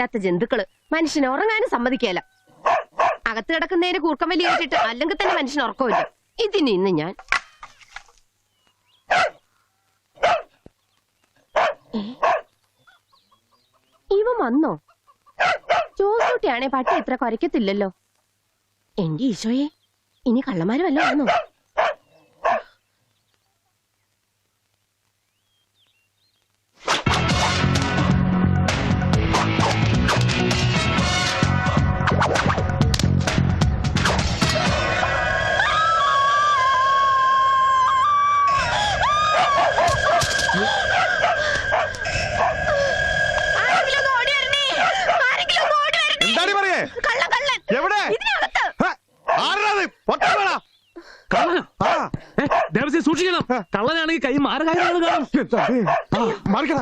മേലാത്ത ജന്തുക്കൾ. മനുഷ്യനെ ഉറങ്ങാനും സമ്മതിക്കല. അകത്ത് കിടക്കുന്നതിന് കൂർക്കം വലി കേട്ടിട്ട് അല്ലെങ്കിൽ തന്നെ മനുഷ്യന് ഉറക്കമില്ല. ഇതിന് ഇന്ന് ഞാൻ ഇവ വന്നോ? ജോസൂട്ടിയാണെ പട്ടി ഇത്ര കുറയ്ക്കത്തില്ലല്ലോ. എന്റെ ഈശോയെ ഇനി കള്ളന്മാരും വന്നോ? കൈ മാറുക മാറിക്കട.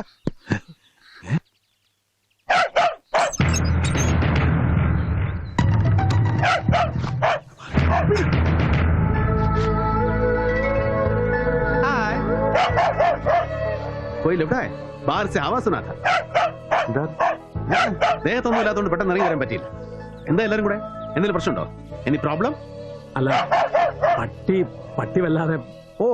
പോയി ലെഫ്റ്റായ ബാർച്ച് ആവാസനാഥ. ദേഹത്തൊന്നും ഇല്ലാത്തതുകൊണ്ട് പെട്ടെന്ന് ഇറങ്ങി വരാൻ പറ്റില്ല എന്താ എല്ലാരും കൂടെ? എന്തെങ്കിലും പ്രശ്നമുണ്ടോ? എനി പ്രോബ്ലം അല്ല പട്ടി പട്ടി വല്ലാതെ ഓ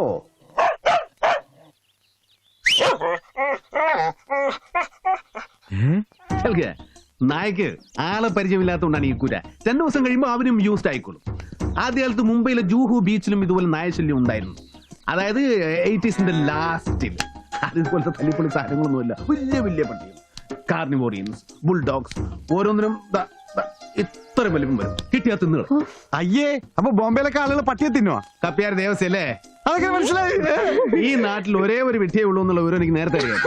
നായക്ക് ആളെ പരിചയമില്ലാത്തതുകൊണ്ടാണ് ഈ കുര. രണ്ടു ദിവസം കഴിയുമ്പോൾ അവനും യൂസ്ഡ് ആയിക്കോളും. ആദ്യ കാലത്ത് മുംബൈയിലെ ജൂഹു ബീച്ചിലും ഇതുപോലെ നായശല്യം ഉണ്ടായിരുന്നു. അതായത് എയ്റ്റീസിന്റെ ലാസ്റ്റിൽ അതുപോലത്തെ തല്ലിപ്പൊളി സാധനങ്ങളൊന്നുമില്ല. വലിയ വലിയ പട്ടികൾ കാർണിവോറിയൻസ് ബുൾഡോഗ്സ് ഓരോന്നിനും ഇത്ര വലിപ്പം വരും. കിട്ടിയാ തിന്നുകൾ അയ്യേ അപ്പൊ ബോംബെയിലൊക്കെ ആളുകൾ പട്ടിയെ തിന്നുവാ കപ്പിയാർ ദേവസ്യല്ലേ? അതൊക്കെ മനസ്സിലായി. ഈ നാട്ടിൽ ഒരേ ഒരു വിട്ടിയേ ഉള്ളൂ എന്നുള്ള വിവരം എനിക്ക് നേരത്തെ അറിയാം.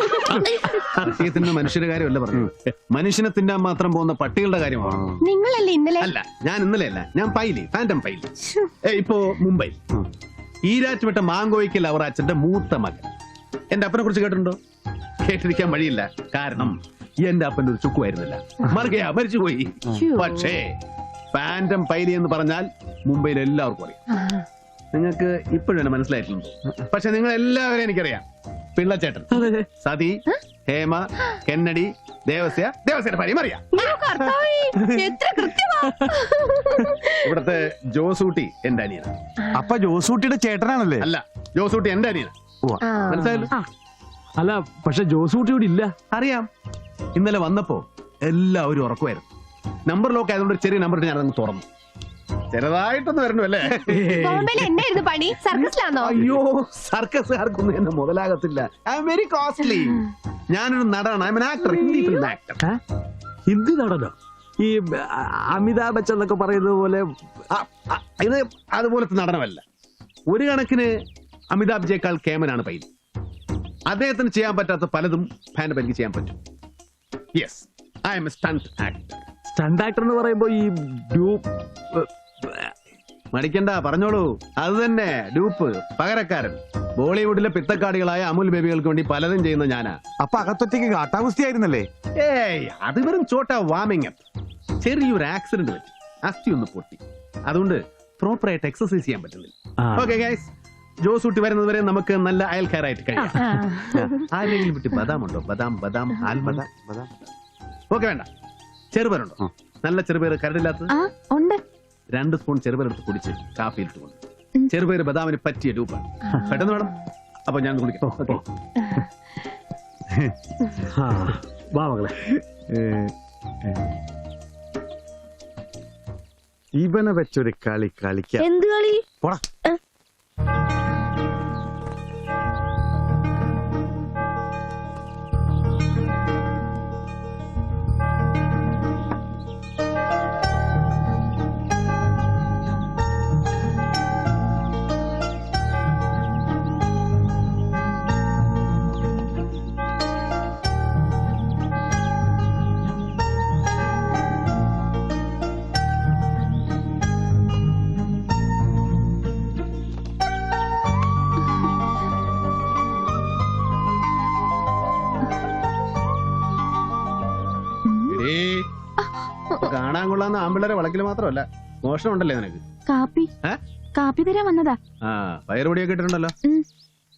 പട്ടിയെ തിന്ന മനുഷ്യരുടെ കാര്യമല്ല പറഞ്ഞു. മനുഷ്യനെ തിന്നാൻ മാത്രം പോകുന്ന പട്ടികളുടെ കാര്യമാണ്. നിങ്ങളല്ലേ ഇന്നലെ അല്ല ഞാൻ ഇന്നലെ അല്ല ഞാൻ പൈലി ഫാന്റം പൈലി. ഇപ്പോ മുംബൈ. ഈരാറ്റുപെട്ട മാങ്കോയ്ക്കൽ അവർ അച്ഛന്റെ മൂത്ത മകൻ. എന്റെ അപ്പനെ കുറിച്ച് കേട്ടിട്ടുണ്ടോ? കേട്ടിരിക്കാൻ വഴിയില്ല. കാരണം എന്റെ അപ്പൻ ഒരു ചുക്കുമായിരുന്നില്ല. മറുകയാ മരിച്ചുപോയി പക്ഷേ ഫാന്റം പൈലി എന്ന് പറഞ്ഞാൽ മുംബൈയിൽ എല്ലാവർക്കും അറിയാം. നിങ്ങൾക്ക് ഇപ്പോഴാണ് മനസ്സിലായിട്ടുണ്ട്. പക്ഷെ നിങ്ങൾ എല്ലാവരെയും എനിക്കറിയാം. പിള്ളച്ചേട്ടൻ സതി ഹേമ കെന്നടി ദേവസ്യ ദേവസ്യയുടെ ഭാര്യ അറിയാം ഇവിടത്തെ ജോസൂട്ടി എന്റെ അനിയന. അപ്പൊ ജോസൂട്ടിയുടെ ചേട്ടനാണല്ലേ? അല്ല ജോസൂട്ടി എന്റെ അനിയന. മനസ്സിലായല്ലോ? അല്ല പക്ഷെ ജോസൂട്ടി ഇവിടെ ഇല്ല. അറിയാം. ഇന്നലെ വന്നപ്പോ എല്ലാവരും ഉറക്കുമായിരുന്നു. നമ്പർ ലോക്ക് ആയതുകൊണ്ട് ഒരു ചെറിയ നമ്പർ ഞാൻ അതങ്ങ് തുറന്നു. ചെറുതായിട്ടൊന്ന് വരണു അല്ലേ? ബോംബെയിൽ എന്നായിരുന്നു പണി? സർക്കസിലാണോ അയ്യോ സർക്കസുകാർക്കൊന്നും എന്നെ മുതലാകത്തില്ല. ഐ എം വെരി കോസ്റ്റ്ലി ഞാനൊരു നടനാണ്. I am actor Hindi film actor ഏ? ഹിന്ദി നടനോ? ഈ അമിതാഭ് ബച്ചൻ എന്നൊക്കെ പറയുന്നത് പോലെ ഇത് അതുപോലത്തെ നടനമല്ല. ഒരു കണക്കിന് അമിതാഭ് ജേക്കാൾ കേമനാണ് പൈൻ അദ്ദേഹത്തിന് ചെയ്യാൻ പറ്റാത്ത പലതും ഫാൻ എനിക്ക് ചെയ്യാൻ പറ്റും. Yes I am a stunt actor stunt actor എന്ന് പറയുമ്പോൾ ഈ ഡ്യൂപ്പ് മടിക്കണ്ട പറഞ്ഞോളൂ. അത് തന്നെ ഡൂപ്പ് പകരക്കാരൻ. ബോളിവുഡിലെ പിത്തക്കാടികളായ അമുൽ ബേബികൾക്ക് വേണ്ടി പലതും ചെയ്യുന്ന ഞാനാ. അപ്പൊ അകത്തൊറ്റയ്ക്ക് കാട്ടാവസ്ഥയായിരുന്നല്ലേ? ആയിരുന്നല്ലേ ഏയ് അത് വെറും ചോട്ട വാമിങ് ചെറിയൊരു ആക്സിഡന്റ് പറ്റി അസ്ഥി ഒന്ന് പൊട്ടി. അതുകൊണ്ട് പ്രോപ്പറായിട്ട് എക്സസൈസ് ചെയ്യാൻ പറ്റുന്നില്ല. ഓക്കെ ഗൈസ് ജോസ് ഊട്ടി വരുന്നത് വരെ നമുക്ക് നല്ല അയൽക്കാരായിട്ട് കഴിയാം. ആരെങ്കിലും വിട്ട് ബദാം ഉണ്ടോ ബദാം ബദാം ആൽമദ ഓക്കെ വേണ്ട. ചെറുപേരുണ്ടോ നല്ല ചെറുപേര് കരടില്ലാത്തത്? ഉണ്ട്. രണ്ട് സ്പൂൺ ചെറുപേരെടുത്ത് കുടിച്ച് കാപ്പി ഇട്ട് കൊണ്ട് ചെറുപേര് ബദാമിന് പറ്റിയ രൂപം പെട്ടെന്ന് വേണം. അപ്പൊ ഞാൻ കുടിക്കാം. ഓക്കെ. ആ, വാ മകളെ. ഇവനെ വെച്ചൊരു കളി കളിക്കാം. എന്ത് കളി? പോടാ. ആമ്പിള്ളേരെ വളക്കിൽ മാത്രമല്ല മോഷണം ഉണ്ടല്ലേ നിനക്ക്? കാപ്പി. ഏ? കാപ്പി തരാൻ വന്നതാ. ആ പയറുപൊടിയൊക്കെ ഇട്ടിട്ടുണ്ടല്ലോ. ഉം.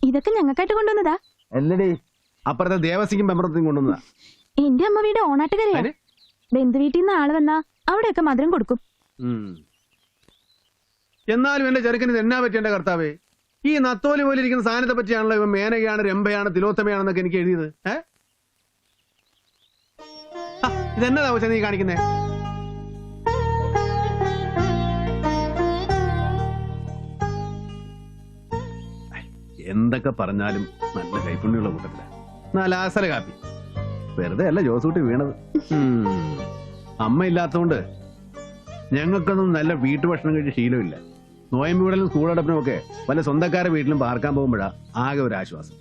ഇതൊക്കെ ഞങ്ങൾക്കായിട്ട് കൊണ്ടുവന്നതാ. അല്ലടി അപ്പുറത്തെ ദേവസിക്കും പെമ്പറത്തും കൊണ്ടുവന്നതാ. എന്റെ അമ്മ വീട് ഓണാട്ടുകരയാ. അതിന്? ബന്ധു വീട്ടിൽ നിന്ന് ആൾ വന്നാ അവിടെയൊക്കെ മധുരം കൊടുക്കും. ഉം. എന്നാലും എന്റെ ചെറുക്കന് ഇത് എന്നാ പറ്റി എന്റെ കർത്താവേ? ഈ നത്തോലി പോലെ ഇരിക്കുന്ന സാധനത്തെ പറ്റിയാണല്ലോ ഇവൻ മേനകയാണ് രംഭയാണ് തിലോത്തമയാണെന്നൊക്കെ എനിക്ക് എഴുതിയത്. ഏ? ആ, ഇതെന്നതാ നീ കാണിക്കുന്നേ? എന്തൊക്കെ പറഞ്ഞാലും നല്ല കൈപ്പുണ്യുള്ള കൂട്ടത്തില. നല്ല ആസല കാപ്പി. വെറുതെ അല്ല ജോസൂട്ടി വീണത്. അമ്മ ഇല്ലാത്തോണ്ട് ഞങ്ങൾക്കൊന്നും നല്ല വീട്ടുഭക്ഷണം കഴിച്ച് ശീലമില്ല. നോയമ്പ് വീടലും സ്കൂളടപ്പിനും ഒക്കെ വല്ല സ്വന്തക്കാരെ വീട്ടിലും പാർക്കാൻ പോകുമ്പോഴാ ആകെ ഒരു ആശ്വാസം.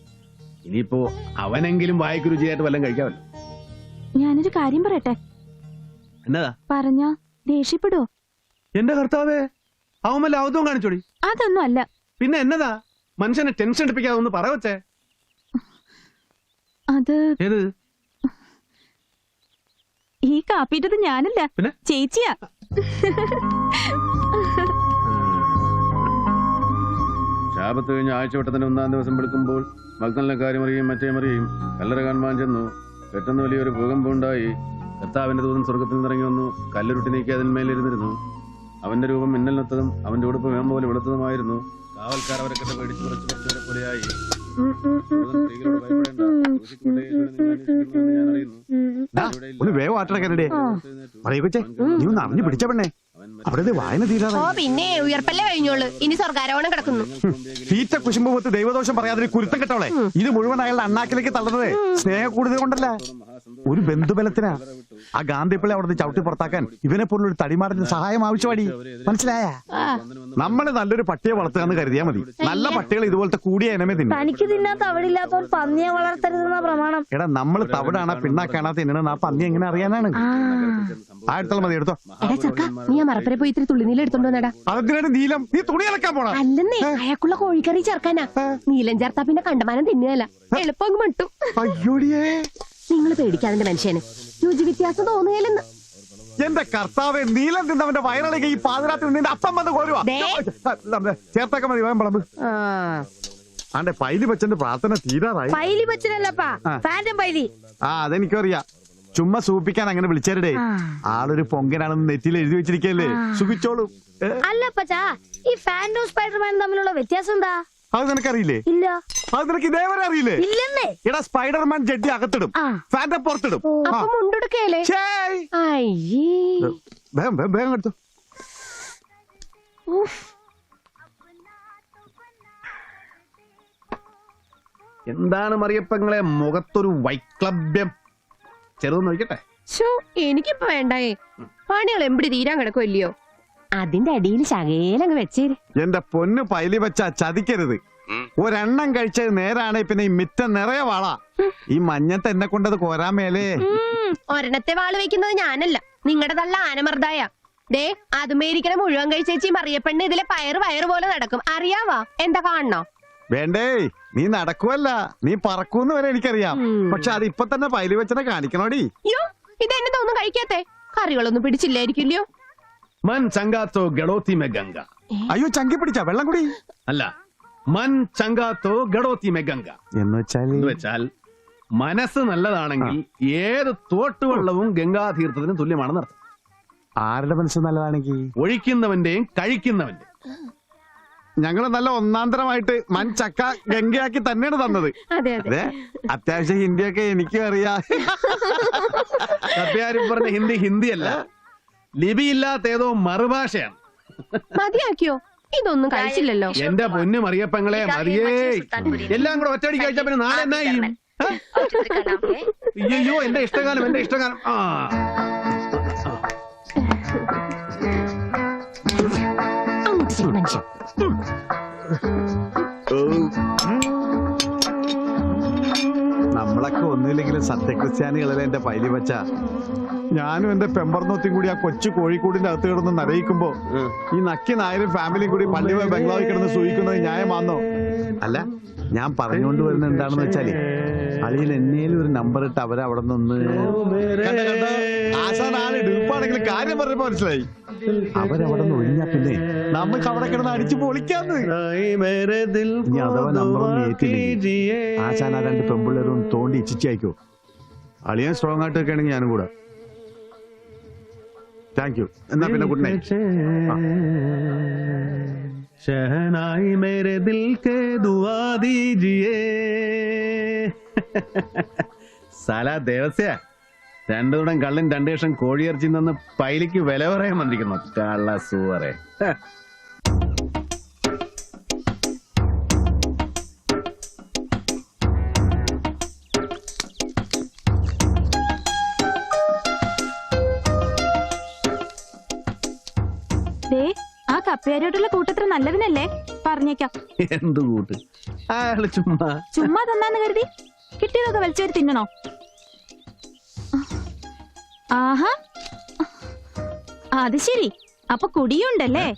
ഇനിയിപ്പോ അവനെങ്കിലും വായിക്ക് രുചിയായിട്ട് വല്ലതും കഴിക്കാമല്ലോ. ഞാനൊരു കാര്യം പറയട്ടെ? എന്നതാ പറഞ്ഞ? ദേഷ്യപ്പെടുവോ? എന്റെ കർത്താവേ അവൻ വല്ല ഔതവും കാണിച്ചോടി? അതൊന്നും അല്ല. പിന്നെ എന്നതാ? മനുഷ്യനെ ടെൻഷൻ എടുപ്പിക്കാതെ ഒന്ന് പറവച്ചേ അത് ഏത്? ഈ കാപ്പിട്ടത് ഞാനല്ല. പിന്നെ? ചേച്ചിയാ. ശാപത്ത് കഴിഞ്ഞ ആഴ്ചവട്ടത്തിന്റെ ഒന്നാം ദിവസം വെളുക്കുമ്പോൾ ഭക്തനെ കാര്യം അറിയും മറ്റേ അറിയും. കല്ലറ കാണുവാൻ ചെന്നു. പെട്ടെന്ന് വലിയൊരു ഭൂകമ്പം ഉണ്ടായി. കർത്താവിന്റെ ദൂതൻ സ്വർഗത്തിൽ നിന്നിറങ്ങി വന്നു. കല്ലുരുട്ടി നീക്കി അതിന്മേലിരുന്നിരുന്നു. അവന്റെ രൂപം മിന്നലിനൊത്തതും അവന്റെ ഉടുപ്പ് വേം പോലെ വെളുത്തതുമായിരുന്നു. കാവൽക്കാർ അവരെ പേടിച്ച് കുറച്ച് പോലെയായി സ്ത്രീകളോട് ഭയപ്പെടേണ്ട. സൂക്ഷിച്ചുകൊണ്ടേ ഒരു ഒന്ന് വേഗം കൊച്ചേ നീ ഒന്ന് അറിഞ്ഞു പിടിച്ച പെണ്ണേ. അവിടെ വായന വായന ഓ പിന്നെ ഉയർപ്പല്ലേ കഴിഞ്ഞോളൂ? ഇനി സ്വർഗാരോഹണം കിടക്കുന്നു. തീറ്റ കുശുമ്പത്ത് ദൈവദോഷം പറയാതെ കുരുത്തം കെട്ടവളെ. ഇത് മുഴുവൻ അയാളുടെ അണ്ണാക്കിലേക്ക് തള്ളുന്നത്. സ്നേഹ കൂടുതൽ കൊണ്ടല്ല ഒരു ബന്ധുബലത്തിനാ ആ ഗാന്ധിപ്പിള്ളി അവിടെ നിന്ന് ചവിട്ടി പുറത്താക്കാൻ ഇവനെ പോലുള്ള ഒരു തടിമാറിന്റെ സഹായം ആവശ്യമാടി. മനസ്സിലായ? നമ്മൾ നല്ലൊരു പട്ടിയെ വളർത്തുക എന്ന് കരുതിയാ മതി. നല്ല പട്ടികൾ ഇതുപോലത്തെ കൂടിയ ഇനമേ തിന്നും. തനിക്ക് തിന്നാൻ തവിടില്ലാത്തവൻ പന്നിയെ വളർത്തരുതെന്ന പ്രമാണം. എടാ നമ്മൾ തവിടാണ് പിണ്ണാക്കാണാ തിന്നണെന്ന് ആ പന്നി എങ്ങനെ അറിയാനാണ്? ആയിരത്തോളം മതി എടുത്തോ. നീ ആ മറപ്പര പോയി ഇത്തിരി തുള്ളിനീല എടുത്തോണ്ട് വന്നടാ. നീലം? നീ തുണി അലക്കാൻ പോണ? അല്ലെന്നേ അയാൾക്കുള്ള കോഴിക്കറി ചേർക്കാനാ. നീലം ചേർത്താ പിന്നെ കണ്ടമാനം തിന്നുകയല്ല എളുപ്പം മട്ടും. അയ്യോടിയേ. നിങ്ങൾ പേടിക്കാതിന്റെ മനുഷ്യന്. രുചി വ്യത്യാസം തോന്നുകയല്ലെന്ന് എന്റെ കർത്താവെ നീലം തിന്നവന്റെ വയറിലേക്ക് ഈ പാതിരാത്രി നിന്റെ അപ്പം വന്ന് കോരുവാ. ചേർത്താക്ക മതി വേഗം വിളമ്പ്. ആ. ആണ്ടെ പൈലി പ്രാർത്ഥന തീരാറായി. പൈലി. പൈലി. ആ അതെനിക്കറിയാം. ചുമ്മാ സൂപ്പിക്കാൻ അങ്ങനെ വിളിച്ചേരടേ. ആളൊരു പൊങ്കനാണെന്ന് നെറ്റിൽ എഴുതി വെച്ചിരിക്കല്ലേ സുഖിച്ചോളൂ. അല്ല പച്ചാ ഈ ഫാൻഡോ സ്പൈഡർമാൻ തമ്മിലുള്ള വ്യത്യാസം എന്താ അത് നിനക്കറിയില്ലേ? ഇല്ല. അത് നിനക്ക് ഇതേവരെ അറിയില്ലേ? ഇല്ലെന്നേ. എടാ സ്പൈഡർമാൻ ജഡ്ജി അകത്തിടും. ഫാൻഡോ പുറത്തിടും. അയ്യേ. വേഗം വേഗം വേഗം എടുത്തു. ഉഫ്. എന്താണ് മറിയപ്പങ്ങളെ മുഖത്തൊരു വൈക്ലഭ്യം? ചെറുതെന്ന് നോക്കട്ടെ എനിക്കിപ്പൊ എനിക്കിപ്പോ വേണ്ടായേ. പണികൾ എമ്പിടി തീരാൻ കിടക്കുമല്ലയോ അതിന്റെ അടിയിൽ ശകേലങ്ങ് വെച്ചേര്. എന്റെ പൊന്ന് പൈലി വെച്ച ചതിക്കരുത്. ഒരെണ്ണം കഴിച്ചത് നേരാണെ പിന്നെ ഈ മിറ്റം നിറയെ വാള. ഈ മഞ്ഞത്ത് എന്നെ കൊണ്ടത് കോരാൻ മേലേ. ഒരെണ്ണത്തെ വാൾ വെക്കുന്നത് ഞാനല്ല. നിങ്ങളുടെ തള്ള ആനമർദ്ദായ ദേ അതുമേരിക്കണ മുഴുവൻ കഴിച്ചേച്ചി മറിയപ്പെണ്ണ് ഇതിലെ പയറ് പയറ് പോലെ നടക്കും. അറിയാവാ? എന്താ കാണണോ? വേണ്ടേ. നീ നടക്കുവല്ല നീ പറക്കൂന്ന് വരെ എനിക്കറിയാം. പക്ഷെ അത് ഇപ്പൊ തന്നെ പൈലി വെച്ചനെ കാണിക്കണോടി? ഇത് എന്നെ തോന്നുന്നു കഴിക്കാത്തെ. കറികളൊന്നും പിടിച്ചില്ലായിരിക്കില്ലയോ? മൻ ചങ്കാത്തോ ഗഡോത്തി മെ ഗംഗ. അയ്യോ ചങ്കി പിടിച്ച വെള്ളം കുടി. അല്ല മൻ ചങ്കാത്തോ ഗഡോത്തി മെ ഗംഗ. എന്ന് വെച്ചാൽ മനസ്സ് നല്ലതാണെങ്കിൽ ഏത് തോട്ടുവെള്ളവും ഗംഗാതീർത്ഥത്തിന് തുല്യമാണെന്ന് അർത്ഥം ആരുടെ മനസ്സ് നല്ലതാണെങ്കിൽ ഒഴിക്കുന്നവന്റെയും കഴിക്കുന്നവന്റെയും. ഞങ്ങൾ നല്ല ഒന്നാന്തരമായിട്ട് മൻ ചക്ക ഗംഗയാക്കി തന്നെയാണ് തന്നത്. അതെ അതെ. ഹിന്ദി അത്യാവശ്യം ഹിന്ദിയൊക്കെ എനിക്കും അറിയാം. സത്യാരും പറഞ്ഞ ഹിന്ദി ഹിന്ദിയല്ല. ലിപിയില്ലാത്ത ഏതോ മറുഭാഷയാണ്. മതിയാക്കിയോ? ഇതൊന്നും കഴിച്ചില്ലല്ലോ. എന്റെ പൊന്നു മറിയപ്പങ്ങളെ മറിയേ എല്ലാം കൂടെ ഒറ്റടിക്ക് കഴിച്ചാ പിന്നെ നാളെ എന്നാ ചെയ്യും ഹ? അയ്യോ എന്റെ ഇഷ്ടകാലം എന്റെ ഇഷ്ടകാലം ആ. മനുഷ്യൻ നമ്മളൊക്കെ ഒന്നുമില്ലെങ്കിലും സത്യക്രിസ്ത്യാനികളല്ലേ എന്റെ പൈലി വച്ച ഞാനും എന്റെ പെമ്പർന്നോത്തിയും കൂടി ആ കൊച്ചു കോഴിക്കോടിന്റെ അകത്ത് കിടന്ന് നരയിക്കുമ്പോ ഈ നക്കി നായരും ഫാമിലിയും കൂടി പള്ളി പോയി ബംഗ്ലാവിൽ കിടന്ന് സൂചിക്കുന്നത് ന്യായമാന്നോ? അല്ല ഞാൻ പറഞ്ഞുകൊണ്ട് വരുന്നത് എന്താണെന്ന് വെച്ചാൽ അളിയിൽ എന്നേലും ഒരു നമ്പർ ഇട്ട് അവരവിടെ നിന്ന്? ആശാനാണ് ഡൂപ്പാണെങ്കിൽ കാര്യം പറഞ്ഞപ്പോ മനസ്സിലായി. അവരവിടെ നിന്ന് ഒഴിഞ്ഞാ പിന്നെ നമുക്ക് അവിടെ കിടന്ന് അടിച്ചു പൊളിക്കാന്ന് ഇനി അഥവാ നമ്പറൊന്നും ഏറ്റില്ലെങ്കിൽ ആശാൻ ആ രണ്ട് പെമ്പിള്ളേരും തോണ്ടി ഇച്ചിച്ച് അയക്കോ അളിയാൻ സ്ട്രോങ് ആയിട്ട് വെക്കുകയാണെങ്കിൽ ഞാനും കൂടെ താങ്ക് യു എന്നാ പിന്നെ ഗുഡ് നൈറ്റ് शहनाई मेरे दिल के दुआ दीजिए സല ദേവസ്യ രണ്ടു തുടം കള്ളിൻ രണ്ടു ലക്ഷം കോഴിയിറച്ചി നിന്ന് പൈലിക്ക് വില പറയാൻ വന്നിരിക്കുന്നു. കള്ള സൂവറെ. ആ കൂട്ടത്ര നല്ലതിനല്ലേ? പറഞ്ഞേക്കാം. എന്ത് കൂട്ട്? ചുമ്മാ. ചുമ്മാ തന്നാന്ന് കരുതി. കിട്ടിയതൊക്കെ വലിച്ചവര് തിന്നണോ? ആഹാ. അത് ശരി. അപ്പൊ കുടിയുണ്ടല്ലേ?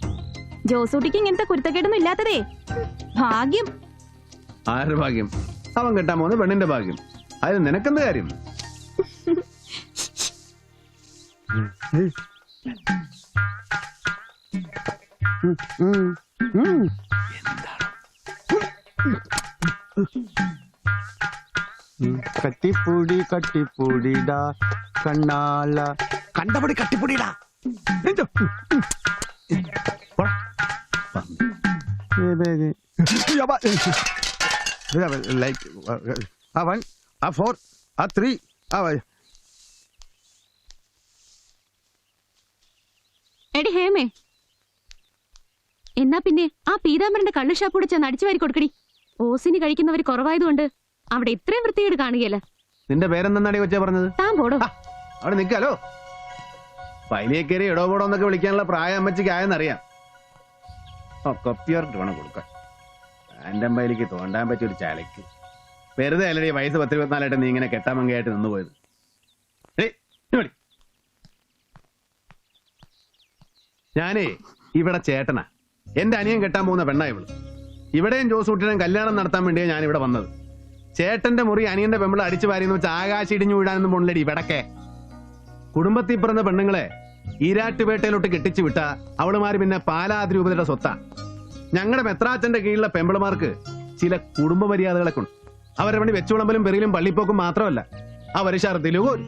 ജോസൂട്ടിക്ക് ഇങ്ങനത്തെ കുരുത്തക്കേടൊന്നും ഇല്ലാത്തതേ. ഭാഗ്യം. ആരുടെ ഭാഗ്യം? അവൻ കെട്ടാൻ പോകുന്ന പെണ്ണിന്റെ ഭാഗ്യം. അതിന് നിനക്കെന്ത് കാര്യം? കട്ടിപ്പൂടി കട്ടിപ്പൂടിടാ കണ്ണാല. കണ്ടപടി കട്ടിപ്പൂടിടാ. ലൈറ്റ് ആ ഫോർ ആ ത്രീ ആ എടി ഹേമേ. എന്നാ പിന്നെ ആ പീതാംബരന്റെ കള്ളുഷാപ്പ് കൂടെ ചെന്ന് അടിച്ചു വാരി കൊടുക്കടി. ഓസിന് കഴിക്കുന്നവര് കുറവായതുകൊണ്ട് അവിടെ ഇത്രയും വൃത്തികേട് കാണുകയല്ല? നിന്റെ പേരെന്തെന്നാടി കൊച്ചാ പറഞ്ഞത്? താൻ പോടോ. അവിടെ നിൽക്കാലോ. പൈലിയെ കയറി ഇടോ പോടോ എന്നൊക്കെ വിളിക്കാനുള്ള പ്രായം അമ്മച്ചിക്ക് ആയെന്നറിയാം. കൊപ്പിയോർട്ട് വേണം കൊടുക്കാൻ. എന്റെ പൈലിക്ക് തോണ്ടാൻ പറ്റിയ ഒരു ചാലക്ക് വെറുതെ അല്ലടി വയസ്സ് പത്ത് ഇരുപത്തിനാലായിട്ട് നീ ഇങ്ങനെ കെട്ടാമങ്കയായിട്ട് നിന്ന് പോയത്. ഞാനേ ഇവിടെ ചേട്ടനാ. എന്റെ അനിയൻ കെട്ടാൻ പോകുന്ന പെണ്ണാ ഇവൾ. ഇവിടെയും ജോസൂട്ടിനും കല്യാണം നടത്താൻ വേണ്ടിയാ ഞാൻ ഇവിടെ വന്നത്. ചേട്ടന്റെ മുറി അനിയന്റെ പെമ്പിള അടിച്ചു വാരിയെന്ന് വെച്ച് ആകാശം ഇടിഞ്ഞു വീഴാനൊന്നും പോണില്ലടി ഇവിടക്കെ കുടുംബത്തിൽ പിറന്ന പെണ്ണുങ്ങളെ ഈരാട്ടുപേട്ടയിലോട്ട് കെട്ടിച്ചു വിട്ട അവളുമാര് പിന്നെ പാലാതി രൂപതയുടെ സ്വത്താ. ഞങ്ങളുടെ മെത്രാച്ചന്റെ കീഴിലെ പെമ്പിളമാർക്ക് ചില കുടുംബ മര്യാദകളൊക്കെ ഉണ്ട്. അവരെ പണി വെച്ചുവിളമ്പലും പെറിയിലും പള്ളിപ്പോക്കും മാത്രമല്ല അവർ ഛർദിലു കോരും.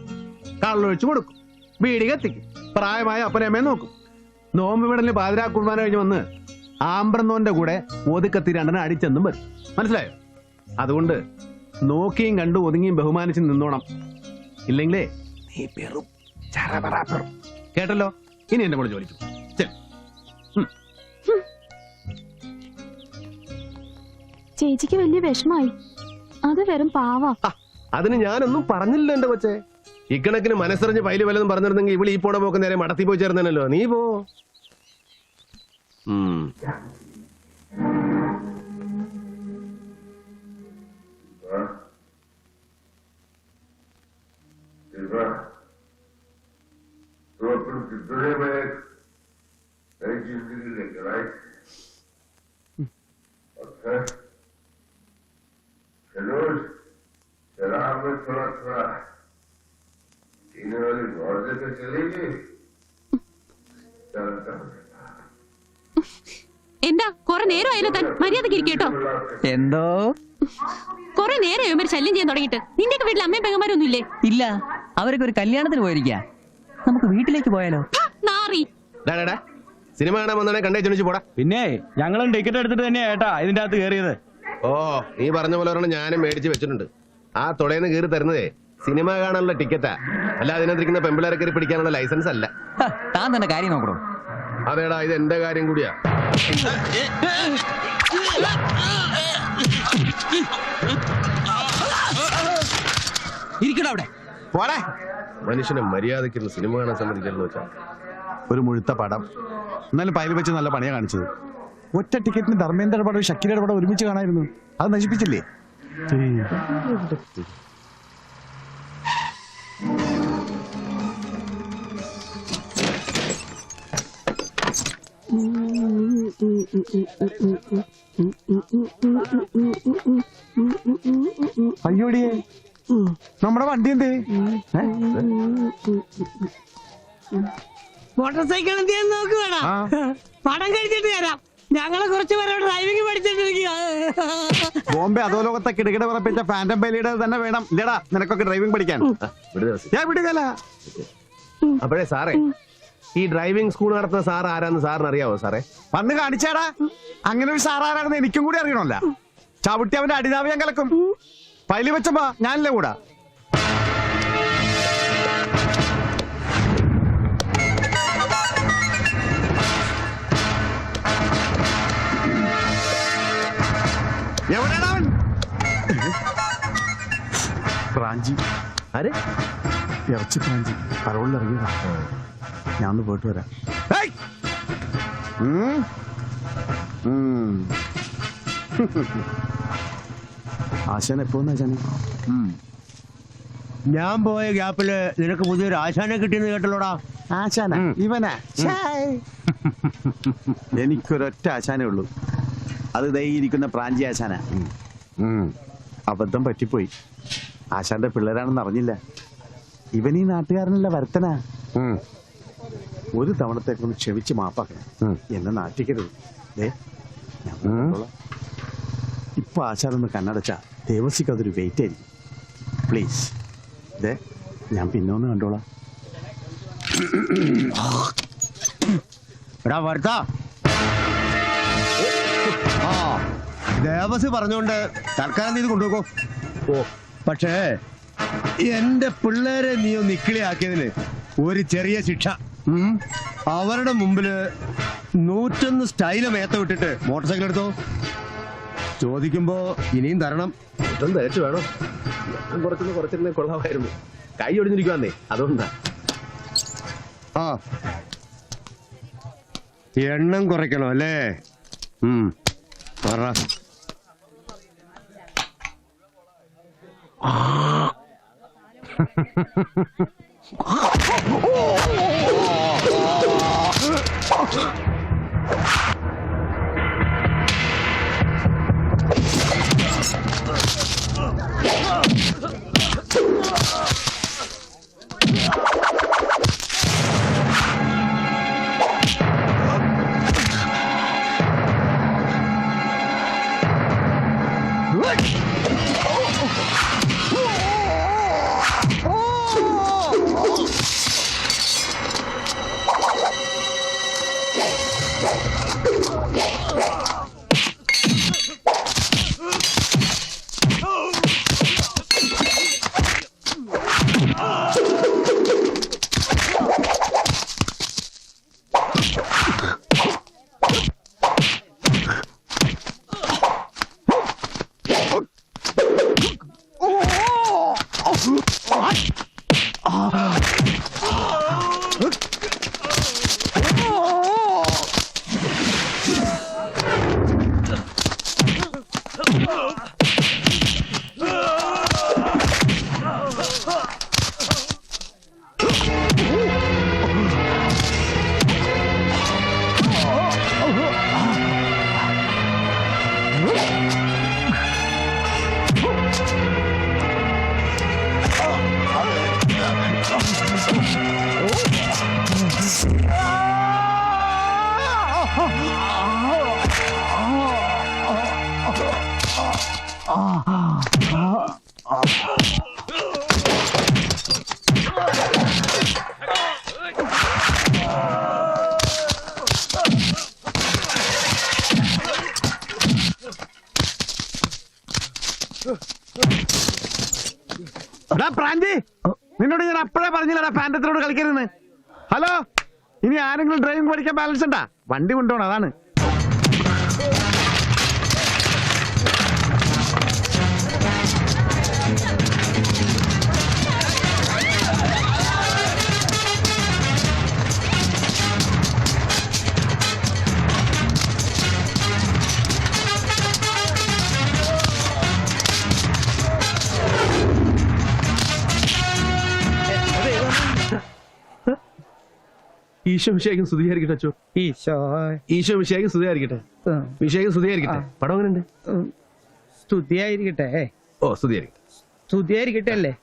കള്ളൊഴിച്ചു കൊടുക്കും വീടി കത്തിക്കും പ്രായമായ അപ്പനമ്മയെ നോക്കും. നോമ്പ് വിടലിന് പാതിരാ കുർബാന കഴിഞ്ഞ് വന്ന് ആമ്പ്രന്നോന്റെ കൂടെ ഒതുക്കത്തി രണ്ടനെ അടിച്ചെന്നും വരും. മനസ്സിലായോ? അതുകൊണ്ട് നോക്കിയും കണ്ടു ഒതുങ്ങിയും ബഹുമാനിച്ച് നിന്നോണം. ഇല്ലെങ്കിലേ നീ പെറും ചറപറ പെറും. കേട്ടല്ലോ? ഇനി എന്റെ കൂടെ ജോലിച്ചു ചെൽ ചേച്ചിക്ക് വലിയ വിഷമായി. അത് വെറും പാവാ. അതിന് ഞാനൊന്നും പറഞ്ഞില്ല എന്റെ കൊച്ചെ. ഇക്കണക്കിന് മനസ്സറിഞ്ഞ് പൈൽ വല്ലതും പറഞ്ഞിരുന്നെങ്കിൽ ഇവിടെ ഈ പോണ പോക്ക് നേരെ മടത്തി പോയി ചേർന്നല്ലോ നീ പോ. കിട്ടുന്നതിനെ ചിന്തിക്കുന്നില്ല റൈറ്റ് പക്ഷേ ചിലർ ചിലാമെ തൊഴ തൊഴ ഇതിനൊരു ഗോർജത്തെ ചെല്ലേക്ക് എന്താ? കൊറേ നേരം അതിലെത്താൻ മര്യാദയ്ക്ക് ഇരിക്കേട്ടോ എന്തോ? കൊറേ നേരം ഇവർ ശല്യം ചെയ്യാൻ തുടങ്ങിയിട്ട്? നിന്റെ വീട്ടിൽ അമ്മയും പെങ്ങന്മാരൊന്നും ഇല്ലേ? ഇല്ല. അവരൊക്കെ ഒരു കല്യാണത്തിന് പോയിരിക്കാം. നമുക്ക് വീട്ടിലേക്ക് പോയാലോ. സിനിമ കാണാൻ വന്നാണെ കണ്ടേ ചെണിച്ച് പോടാ. പിന്നെ ഞങ്ങളും ടിക്കറ്റ് എടുത്തിട്ട് തന്നെയാ ഏട്ടാ ഇതിന്റെ അകത്ത് കയറിയത് ഓ നീ പറഞ്ഞ പോലെ ഒരെണ്ണം ഞാനും മേടിച്ച് വെച്ചിട്ടുണ്ട്. ആ തുളയെന്ന് കീറി തരുന്നതേ സിനിമ കാണാനുള്ള ടിക്കറ്റാ. അല്ല അതിനകത്തിരിക്കുന്ന പെമ്പിളേരെ കയറി പിടിക്കാനുള്ള ലൈസൻസ് അല്ല. താൻ തന്നെ കാര്യം നോക്കണോ? അതേടാ ഇത് എന്റെ കാര്യം കൂടിയാ. ഇരിക്കണോ അവിടെ. പോടെ മനുഷ്യനെ മര്യാദയ്ക്കുള്ള സിനിമ കാണാൻ സമ്മതിക്കലെന്ന് വെച്ചാ ഒരു മുഴുത്ത പടം എന്നാലും പയൽ വെച്ച് നല്ല പണിയാ കാണിച്ചത് ഒറ്റ ടിക്കറ്റിന് ധർമ്മേന്ദ്ര പടം ഷക്കീരയുടെ പടം ഒരുമിച്ച് കാണായിരുന്നു അത് നശിപ്പിച്ചില്ലേ അയ്യോടിയേ നമ്മുടെ വണ്ടി എന്ത്? മോട്ടോർ സൈക്കിൾ എന്ത് നോക്ക് വേണം. പടം കഴിച്ചിട്ട് തരാം ഞങ്ങളെ കുറച്ച് പേരോട് ഡ്രൈവിംഗ് പഠിച്ചിട്ടിരിക്കുക ബോംബെ അധോലോകത്തെ കിടകിട പറപ്പിച്ച ഫാന്റം ബൈലിയുടെ തന്നെ വേണം. ഇല്ലടാ നിനക്കൊക്കെ ഡ്രൈവിംഗ് പഠിക്കാൻ. ഞാൻ വിടുകല അപ്പോഴേ സാറേ ഈ ഡ്രൈവിംഗ് സ്കൂൾ നടത്തുന്ന സാർ ആരാന്ന് സാറിന് അറിയാവോ സാറേ? വന്ന് കാണിച്ചാടാ. അങ്ങനെ ഒരു സാർ ആരാണെന്ന് എനിക്കും കൂടി അറിയണമല്ല. ചവിട്ടി അവന്റെ അടിതാവ് ഞാൻ കലക്കും. പൈലി വെച്ചപ്പ ഞാനില്ലേ കൂടാ? എവിടെയാണ് അവൻ? പ്രാഞ്ചി ആര്? ഇറച്ചി പ്രാഞ്ചി ഇറങ്ങിയതാ. ഞാൻ ഒന്ന് പോയിട്ട് വരാം. ഏയ്! ആശാൻ എപ്പോന്ന് ആശാനെ. ഞാൻ പോയ ഗ്യാപ്പിൽ നിനക്ക് പുതിയൊരു ആശാനെ കിട്ടിയെന്ന് കേട്ടല്ലോടാ? ആശാന ഇവനാ. എനിക്കൊരൊറ്റ ആശാനേ ഉള്ളൂ. അത് ദേ ഈ ഇരിക്കുന്ന പ്രാഞ്ചി ആശാന. അബദ്ധം പറ്റിപ്പോയി. ആശാന്റെ പിള്ളേരാണെന്ന് അറിഞ്ഞില്ല. ഇവനീ ഈ നാട്ടുകാരനല്ല വരത്തന. ഒരു തവണത്തേക്കൊന്ന് ക്ഷമിച്ച് മാപ്പാക്കണം. എന്നെ നാട്ടിക്കരുത്. ഇപ്പൊ ആശാനൊന്ന് കണ്ണടച്ച. ദേവസിക്ക് അതൊരു വെയിറ്റ് ആയിരിക്കും പ്ലീസ് ദേ ഞാൻ പിന്നെ ഒന്ന് കണ്ടോളാം. എടാ ആ ദേവസ് പറഞ്ഞോണ്ട് തൽക്കാലം നീ ഇത് കൊണ്ടുപോക്കോ. ഓ. പക്ഷേ എന്റെ പിള്ളേരെ നീ ഒന്ന് ഇക്കിളിയാക്കിയതിന് ഒരു ചെറിയ ശിക്ഷ. ഉം? അവരുടെ മുമ്പിൽ നൂറ്റൊന്ന് സ്റ്റൈൽ മേത്ത വിട്ടിട്ട് മോട്ടോർ സൈക്കിൾ എടുത്തോ. ചോദിക്കുമ്പോ ഇനിയും തരണം. ഇതൊന്നും തിരച്ചു വേണോ? ഞാൻ കുറച്ചൊന്ന് കുറച്ചിരുന്നേ കൊള്ളാമായിരുന്നു. കൈ ഒടിഞ്ഞിരിക്കുവാന്നേ അതുകൊണ്ടാ. ആ. എണ്ണം കുറയ്ക്കണം അല്ലേ? ഉം. പറ. Oh! എടാ പ്രാഞ്ചി നിന്നോട് ഞാൻ അപ്പോഴേ പറഞ്ഞില്ലടാ പാൻഡത്തിനോട് കളിക്കരുതെന്ന്. ഹലോ ഇനി ആരെങ്കിലും ഡ്രൈവിംഗ് പഠിക്കാൻ ബാലൻസ് ഉണ്ടാ? വണ്ടി കൊണ്ടുപോകണം അതാണ്. ഈശോ വിഷയം സ്തുതിയായിരിക്കട്ടെ അച്ചോ. ഈശോ. ഈശോ വിഷയായിരിക്കും സ്തുതിയായിരിക്കട്ടെ. വിഷയായിരിക്കും സ്തുതിയായിരിക്കട്ടെ. പടം അങ്ങനെ സ്തുതിയായിരിക്കട്ടെ. ഓ സ്തുതിയായിരിക്കട്ടെ. സ്തുതിയായിരിക്കട്ടെ അല്ലേ?